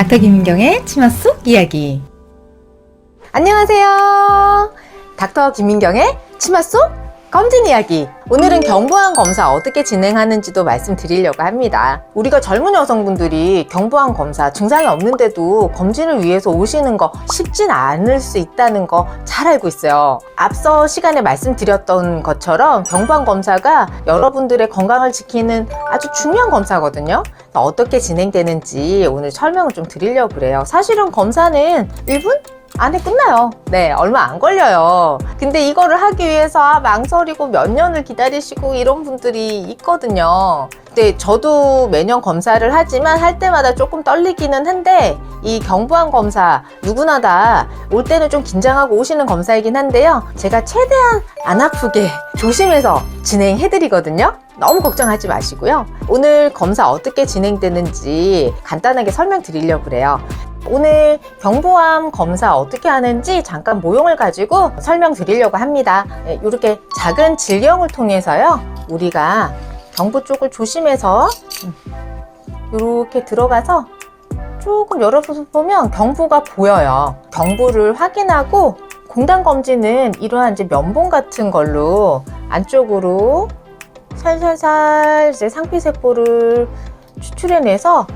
닥터 김민경의 치마 속 이야기. 안녕하세요. 닥터 김민경의 치마 속 검진 이야기. 오늘은 경부암 검사 어떻게 진행하는지도 말씀드리려고 합니다. 우리가 젊은 여성분들이 경부암 검사 증상이 없는데도 검진을 위해서 오시는 거 쉽진 않을 수 있다는 거 잘 알고 있어요. 앞서 시간에 말씀드렸던 것처럼 경부암 검사가 여러분들의 건강을 지키는 아주 중요한 검사거든요. 어떻게 진행되는지 오늘 설명을 좀 드리려고 그래요. 사실은 검사는 1분? 안에 끝나요. 네, 얼마 안 걸려요. 근데 이거를 하기 위해서 아, 망설이고 몇 년을 기다리시고 이런 분들이 있거든요. 근데 저도 매년 검사를 하지만 할 때마다 조금 떨리기는 한데 이 경부암 검사 누구나 다 올 때는 좀 긴장하고 오시는 검사이긴 한데요. 제가 최대한 안 아프게 조심해서 진행해 드리거든요. 너무 걱정하지 마시고요. 오늘 검사 어떻게 진행되는지 간단하게 설명드리려고 그래요. 오늘 경부암 검사 어떻게 하는지 잠깐 모형을 가지고 설명드리려고 합니다. 이렇게 작은 질경을 통해서요. 우리가 경부 쪽을 조심해서 이렇게 들어가서 조금 열어서 보면 경부가 보여요. 경부를 확인하고 공단 검진은 이러한 이제 면봉 같은 걸로 안쪽으로 살살살 이제 상피세포를 추출해내서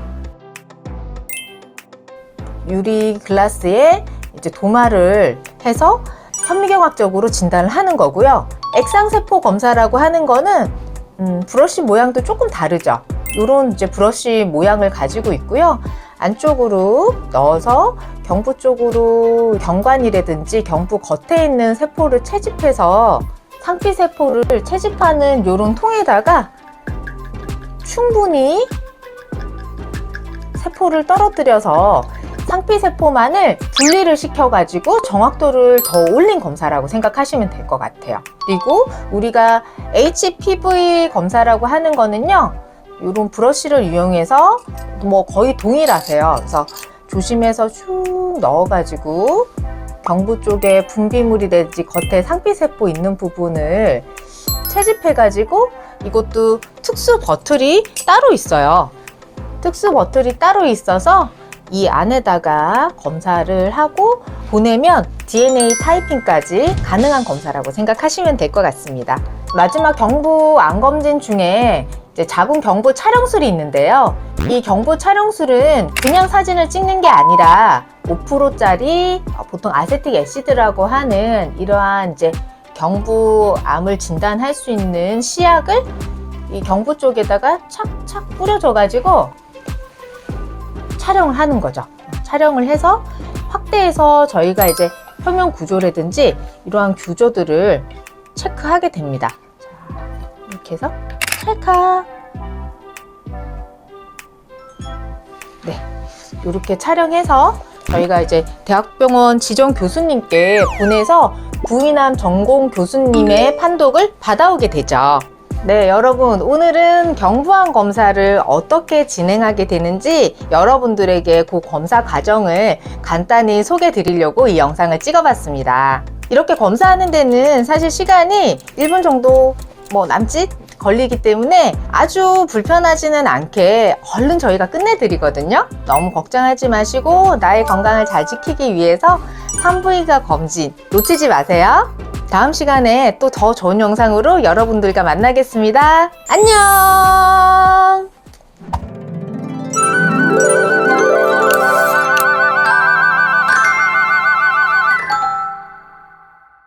유리 글라스에 이제 도마를 해서 현미경학적으로 진단을 하는 거고요. 액상세포 검사라고 하는 거는 음, 브러쉬 모양도 조금 다르죠. 이런 이제 브러쉬 모양을 가지고 있고요. 안쪽으로 넣어서 경부 쪽으로 경관이라든지 경부 겉에 있는 세포를 채집해서 상피 세포를 채집하는 이런 통에다가 충분히 세포를 떨어뜨려서 상피 세포만을 분리를 시켜가지고 정확도를 더 올린 검사라고 생각하시면 될 것 같아요. 그리고 우리가 HPV 검사라고 하는 거는요, 이런 브러쉬를 이용해서 뭐 거의 동일하세요. 그래서 조심해서 쭉 넣어가지고 경부 쪽에 분비물이든지 겉에 상피 세포 있는 부분을 채집해가지고 이것도 특수 버틀이 따로 있어요. 특수 버틀이 따로 있어서 이 안에다가 검사를 하고 보내면 DNA 타이핑까지 가능한 검사라고 생각하시면 될 것 같습니다. 마지막 경부 안검진 중에 자궁 경부 촬영술이 있는데요. 이 경부 촬영술은 그냥 사진을 찍는 게 아니라 5%짜리 보통 아세틱 애시드라고 하는 이러한 이제 경부암을 진단할 수 있는 시약을 이 경부 쪽에다가 착착 뿌려줘 가지고 촬영을 하는 거죠. 촬영을 해서 확대해서 저희가 이제 표면 구조라든지 이러한 구조들을 체크하게 됩니다. 자, 이렇게 해서 찰칵. 네. 이렇게 촬영해서 저희가 이제 대학병원 지정 교수님께 보내서 구인암 전공 교수님의 판독을 받아오게 되죠. 네, 여러분. 오늘은 경부암 검사를 어떻게 진행하게 되는지 여러분들에게 그 검사 과정을 간단히 소개해 드리려고 이 영상을 찍어 봤습니다. 이렇게 검사하는 데는 사실 시간이 1분 정도 뭐 남짓 걸리기 때문에 아주 불편하지는 않게 얼른 저희가 끝내드리거든요. 너무 걱정하지 마시고 나의 건강을 잘 지키기 위해서 산부인과 검진 놓치지 마세요. 다음 시간에 또 더 좋은 영상으로 여러분들과 만나겠습니다. 안녕!